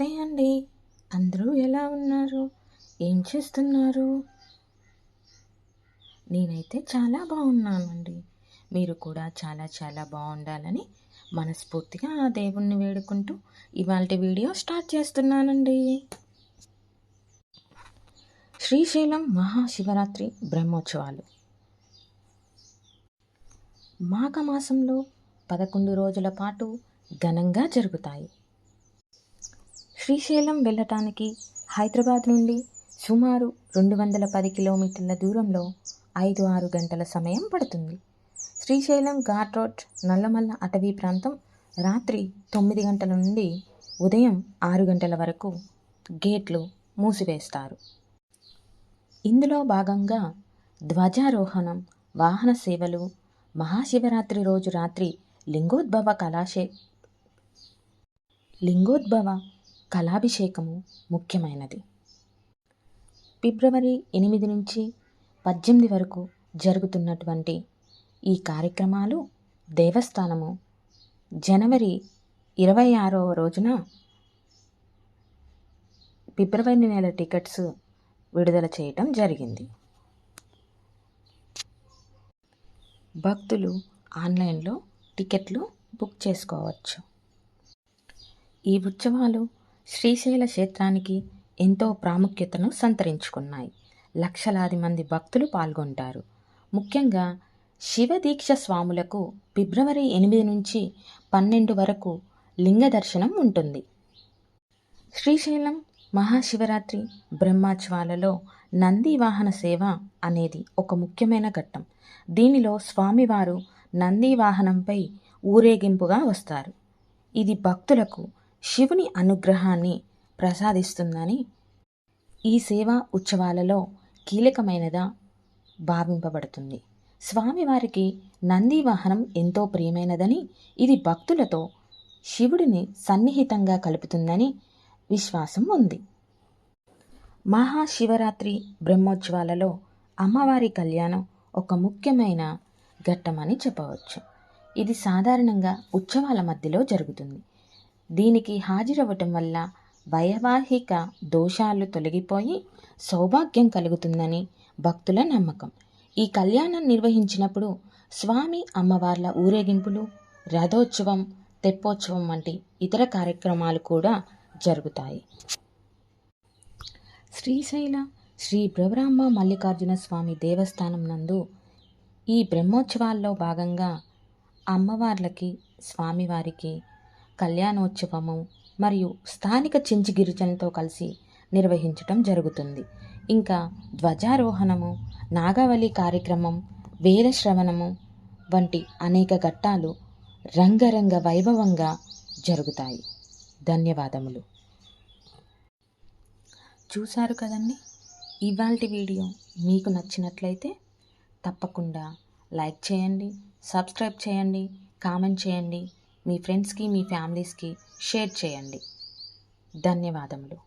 నమస్తే అండి అందరూ ఎలా ఉన్నారు? ఏం చేస్తున్నారు? నేనైతే చాలా బాగున్నానండి. మీరు కూడా చాలా చాలా బాగుండాలని మనస్ఫూర్తిగా ఆ దేవుణ్ణి వేడుకుంటూ ఇవాళ వీడియో స్టార్ట్ చేస్తున్నానండి. శ్రీశైలం మహాశివరాత్రి బ్రహ్మోత్సవాలు. మాఘమాసంలో పదకొండు రోజుల పాటు ఘనంగా జరుగుతాయి. శ్రీశైలం వెళ్ళటానికి హైదరాబాద్ నుండి సుమారు రెండు వందల పది కిలోమీటర్ల దూరంలో ఐదు ఆరు గంటల సమయం పడుతుంది. శ్రీశైలం ఘాట్ రోడ్ నల్లమల్ల అటవీ ప్రాంతం రాత్రి తొమ్మిది గంటల నుండి ఉదయం ఆరు గంటల వరకు గేట్లు మూసివేస్తారు. ఇందులో భాగంగా ధ్వజారోహణం వాహన సేవలు మహాశివరాత్రి రోజు రాత్రి లింగోద్భవ కళాశే లింగోద్భవ కళాభిషేకము ముఖ్యమైనది. ఫిబ్రవరి ఎనిమిది నుంచి పద్దెనిమిది వరకు జరుగుతున్నటువంటి ఈ కార్యక్రమాలు దేవస్థానము జనవరి ఇరవై ఆరవ రోజున ఫిబ్రవరి నెల టికెట్స్ విడుదల చేయటం జరిగింది. భక్తులు ఆన్లైన్లో టికెట్లు బుక్ చేసుకోవచ్చు. ఈ ఉత్సవాలు శ్రీశైల క్షేత్రానికి ఎంతో ప్రాముఖ్యతను సంతరించుకున్నాయి. లక్షలాది మంది భక్తులు పాల్గొంటారు. ముఖ్యంగా శివదీక్ష స్వాములకు ఫిబ్రవరి ఎనిమిది నుంచి పన్నెండు వరకు లింగ దర్శనం ఉంటుంది. శ్రీశైలం మహాశివరాత్రి బ్రహ్మోత్సవాలలో నంది వాహన సేవ అనేది ఒక ముఖ్యమైన ఘట్టం. దీనిలో స్వామివారు నంది వాహనంపై ఊరేగింపుగా వస్తారు. ఇది భక్తులకు శివుని అనుగ్రహాన్ని ప్రసాదిస్తుందని ఈ సేవా ఉత్సవాలలో కీలకమైనదా భావింపబడుతుంది. స్వామివారికి నంది వాహనం ఎంతో ప్రియమైనదని ఇది భక్తులతో శివుడిని సన్నిహితంగా కలుపుతుందని విశ్వాసం ఉంది. మహాశివరాత్రి బ్రహ్మోత్సవాలలో అమ్మవారి కళ్యాణం ఒక ముఖ్యమైన ఘట్టమని చెప్పవచ్చు. ఇది సాధారణంగా ఉత్సవాల మధ్యలో జరుగుతుంది. దీనికి హాజరవ్వటం వల్ల వైవాహిక దోషాలు తొలగిపోయి సౌభాగ్యం కలుగుతుందని భక్తుల నమ్మకం. ఈ కళ్యాణం నిర్వహించినప్పుడు స్వామి అమ్మవార్ల ఊరేగింపులు రథోత్సవం తెప్పోత్సవం వంటి ఇతర కార్యక్రమాలు కూడా జరుగుతాయి. శ్రీశైల శ్రీ బ్రవరాంబ మల్లికార్జున స్వామి దేవస్థానం నందు ఈ బ్రహ్మోత్సవాల్లో భాగంగా అమ్మవార్లకి స్వామివారికి కళ్యాణోత్సవము మరియు స్థానిక చెంచి గిరిజనులతో కలిసి నిర్వహించటం జరుగుతుంది. ఇంకా ధ్వజారోహణము నాగావళి కార్యక్రమం వేదశ్రవణము వంటి అనేక ఘట్టాలు రంగరంగ వైభవంగా జరుగుతాయి. ధన్యవాదములు. చూశారు కదండి? ఇవాళ వీడియో మీకు నచ్చినట్లయితే తప్పకుండా లైక్ చేయండి సబ్స్క్రైబ్ చేయండి కామెంట్ చేయండి. మీ ఫ్రెండ్స్కి మీ ఫ్యామిలీస్కి షేర్ చేయండి. ధన్యవాదములు.